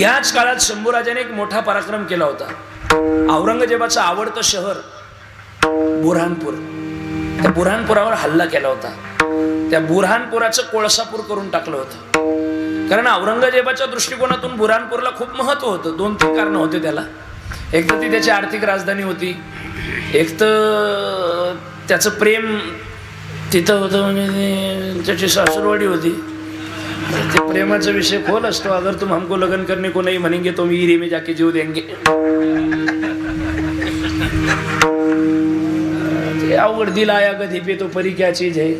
याच काळात शंभूराजाने एक मोठा पराक्रम केला होता. औरंगजेबाचं आवडतं शहर बुरहानपूर. त्या बुरहानपुरावर हल्ला केला होता. त्या बुरहानपुराचं कोळसापूर करून टाकलं होतं. कारण औरंगजेबाच्या दृष्टिकोनातून बुरहानपूरला खूप महत्त्व होतं. दोन तीन कारण होते त्याला. एक तर ती त्याची आर्थिक राजधानी होती. एक तर त्याचं प्रेम तिथं होतं म्हणजे त्याची सासूरवाडी होती. ते प्रेमाचा विषय खोल असतो अगर तुम हमको लगन करने को नहीं म्हणेंगे तो मी हीरे में जाके जीव देंगे. ते अवघड दिला या कधी पे तो परी क्या चीज है?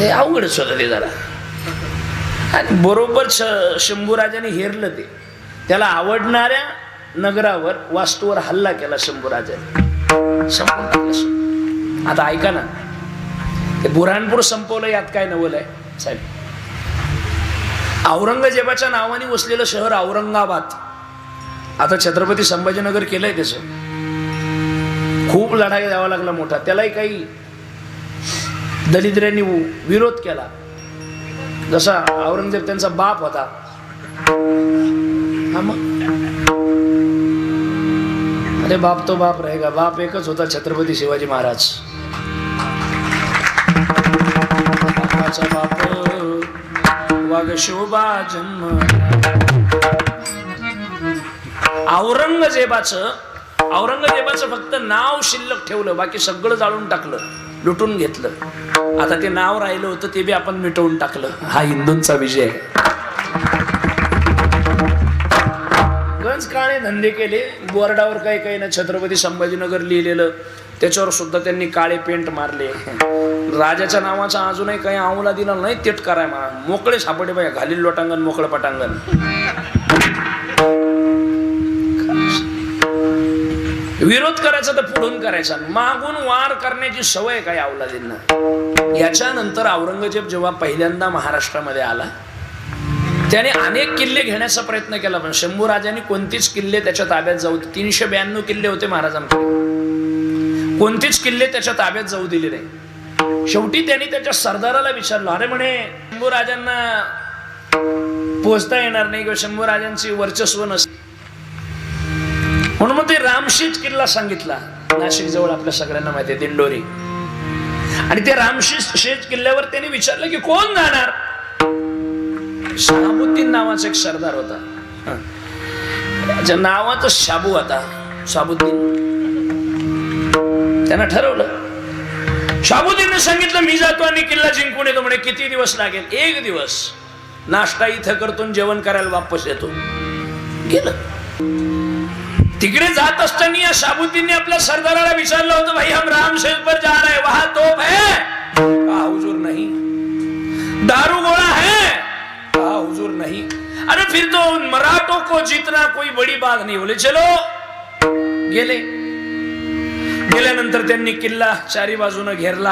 अवघड अवघडच होतं ते जरा. आणि बरोबर शंभूराजाने हेरलं ते. त्याला आवडणाऱ्या नगरावर वास्तूवर हल्ला केला शंभूराजाने. संपवून आता ऐका ना. ते बुऱ्हाणपूर संपवलं यात काय नवल आहे? साहेब औरंगजेबाच्या नावाने वसलेलं शहर औरंगाबाद. आता छत्रपती संभाजीनगर केलंय त्याचं. खूप लढाई द्यावा लागला मोठा. त्यालाही काही दलिद्रांनी विरोध केला. जसा औरंगजेब त्यांचा बाप होता. मग? अरे बाप तो बाप रहेगा. बाप एकच होता छत्रपती शिवाजी महाराज. बापाचा बाप. वाघ शोभा जन्म. औरंगजेबाचं औरंगजेबाचं फक्त नाव शिल्लक ठेवलं बाकी सगळं जाळून टाकलं लुटून घेतलं. आता ते नाव राहिलं होतं ते बी आपण मिटवून टाकलं. हा हिंदूंचा विजय. आहे गंज काळे धंदे केले बोर्डावर काही काही ना छत्रपती संभाजीनगर लिहिलेलं. त्याच्यावर सुद्धा त्यांनी काळे पेंट मारले. राजाच्या नावाचा अजूनही काही आवला दिला नाही तेट कराय मा मोकळे सापडे बाय घालील लोटांगण मोकळं पटांगण. विरोध करायचा तर पुढून करायचा. मागून वार करण्याची सवय काय आवलादींना याच्यानंतर औरंगजेब जेव्हा पहिल्यांदा महाराष्ट्रामध्ये आला त्याने अनेक किल्ले घेण्याचा प्रयत्न केला पण शंभू राजांनी कोणतीच किल्ले त्याच्या ताब्यात जाऊ तीनशे ब्याण्णव किल्ले होते महाराजांकडे. कोणतेच किल्ले त्याच्या ताब्यात जाऊ दिले नाही. शेवटी त्यांनी त्याच्या सरदाराला विचारलं अरे म्हणे शंभू राजांना पोचता येणार नाही किंवा शंभू राजांची वर्चस्व नसते म्हणून मग ते रामशीज किल्ला सांगितला नाशिक जवळ आपल्या सगळ्यांना माहिती आहे दिंडोरी. आणि ते रामशीज शेज किल्ल्यावर त्यांनी विचारलं की कोण जाणार? शहाबुद्दीन नावाचा एक सरदार होता. हं. नावाचं शाबू होता शाबुद्दीन. त्यानं ठरवलं. शाबुद्दीनने सांगितलं मी जातो आणि किल्ला जिंकून येतो. म्हणे किती दिवस लागेल? एक दिवस. नाश्ता इथं करतो जेवण करायला वापस येतो. गेलं. तिकडे जात असताना या शाबुद्दीनने आपल्या सरदाराला विचारलं होतं भाई हम राम शेख पर जा रहे वहां तोप है? का हुजूर नहीं? दारू गोला है? का हुजूर नहीं? अरे फिर तो मराठों को जीतना कोई बड़ी बात नहीं. बोले चलो. गेले. गेल्यानंतर त्यांनी किल्ला चारी बाजूनं घेरला.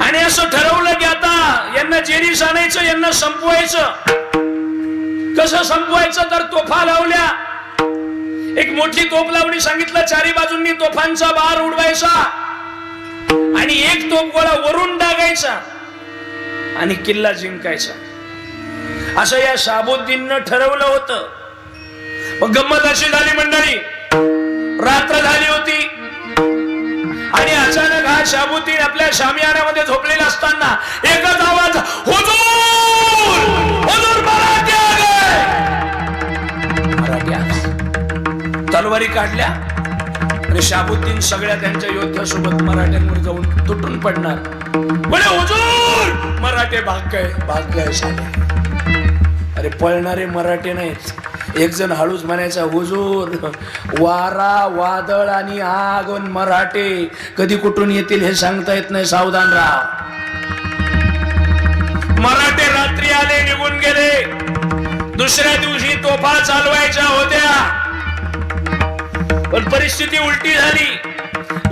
आणि असं ठरवलं की आता यांना जेरीस आणायचं यांना संपवायचं. कसं संपवायचं? तर तोफा लावल्या. एक मोठी तोफ लावणी सांगितलं चारी बाजूंनी तोफांचा बार उडवायचा. आणि एक तोफ गोळा वरून डागायचा आणि किल्ला जिंकायचा. असं या शाबुद्दीननं ठरवलं होतं. मग गंमत अशी झाली मंडळी. रात्र झाली होती. आणि अचानक हा शाबुतीन आपल्या शामियानामध्ये झोपलेला असताना एकच आवाज हुजूर! हुजूर तलवारी काढल्या आणि शाबुद्दीन सगळ्या त्यांच्या योद्ध्यासोबत मराठ्यांवर जाऊन तुटून पडणार. म्हणे हुजूर! मराठे भाग काय भाग काय अरे पळणारे मराठे नाहीत. एक जण हळूच म्हणायचा हुजूर वारा वादळ आणि आग मराठे कधी कुठून येतील हे सांगता येत नाही सावधान राहा. मराठे रात्री आले निघून गेले. दुसऱ्या दिवशी तोफा चालवायच्या होत्या. पण परिस्थिती उलटी झाली.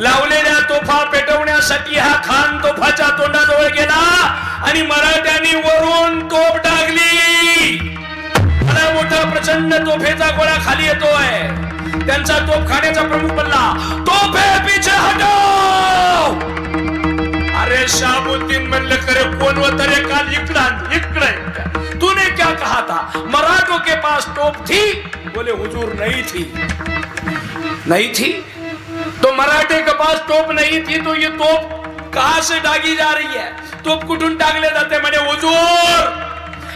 लावलेल्या तोफा पेटवण्यासाठी हा खान तोफाच्या तोंडाजवळ गेला आणि मराठ्यांनी वरून तोफेचा गोळा खाली येतोय. त्यांचा तोफ खाण्याचा प्रमुख बनला. तोफे पिछे हटो अरे शाबुद्दीन म्हणलं करे कोण होत रे काल इकडं इकडे तूने क्या कहा था? मराठों के पास तोप थी? बोले हुजूर नहीं थी. नहीं थी? तो मराठे के पास तोप नहीं थी तो ये तोप कहा से डागी जा रही है? तोप कुठून टाकले जाते? म्हणे हुजूर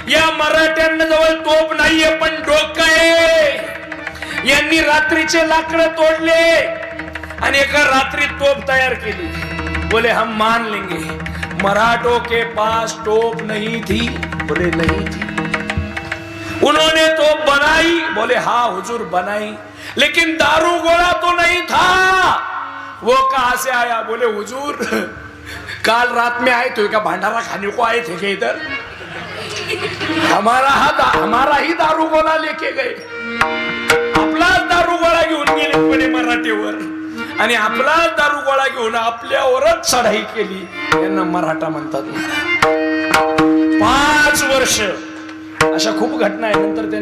या मराठ्यांना जवळ तोप नाहीये पण डोक यांनी रात्रीचे लाकडं तोडले. आणि एका रात्री तोप तयार केली. बोले हम मान लेंगे. मराठों के पास टोप नहीं थी बोले नहीं थी. उन्होंने तो बनाई. बोले हाँ हुजूर बनाई. लेकिन दारू गोला तो नहीं था. वो कहा से आया? बोले हुजूर काल रात में आए तो क्या भंडारा खाने को आए थे क्या इधर? हमारा हा हमारा ही दारू गोला लेके गए. दारुगोळा घेऊन गेले म्हणे मराठीवर. आणि आपला दारुगोळा घेऊन आपल्यावरच चढाई केली. यांना मराठा म्हणतात. पाच वर्ष. अशा खूप घटना आहे नंतर त्यांनी